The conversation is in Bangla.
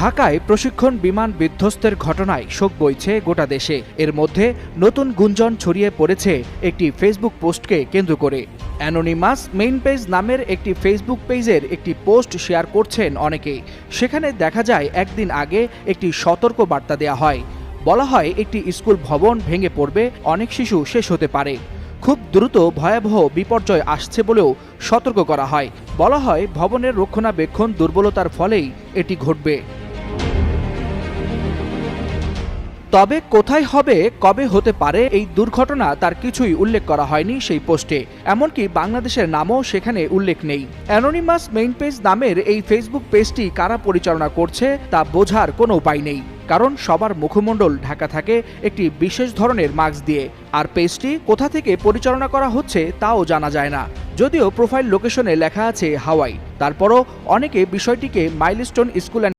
ঢাকায় প্রশিক্ষণ বিমান বিধ্বস্তের ঘটনায় শোক বইছে গোটা দেশে। এর মধ্যে নতুন গুঞ্জন ছড়িয়ে পড়েছে একটি ফেসবুক পোস্টকে কেন্দ্র করে। অ্যানোনিমাস মেইন পেজ নামের একটি ফেসবুক পেজের একটি পোস্ট শেয়ার করছেন অনেকে। সেখানে দেখা যায়, একদিন আগে একটি সতর্ক বার্তা দেওয়া হয়। বলা হয়, একটি স্কুল ভবন ভেঙে পড়বে, অনেক শিশু শেষ হতে পারে। খুব দ্রুত ভয়াবহ বিপর্যয় আসছে বলেও সতর্ক করা হয়। বলা হয়, ভবনের রক্ষণাবেক্ষণ দুর্বলতার ফলেই এটি ঘটবে। তবে কোথায় হবে, কবে হতে পারে, এই দুর্ঘটনা তার কিছুই উল্লেখ করা হয়নি সেই পোস্টে। এমনকি বাংলাদেশের নামও সেখানে উল্লেখ নেই। অ্যানোনিমাস মেইন পেজ নামের এই ফেসবুক পেজটি কারা পরিচালনা করছে, তা বোঝার কোনো উপায় নেই। কারণ সবার মুখমণ্ডল ঢাকা থাকে একটি বিশেষ ধরনের মাস্ক দিয়ে। আর পেজটি কোথা থেকে পরিচালনা করা হচ্ছে, তাও জানা যায় না। যদিও প্রোফাইল লোকেশনে লেখা আছে হাওয়াই। তারপরও অনেকে বিষয়টিকে মাইলস্টোন স্কুল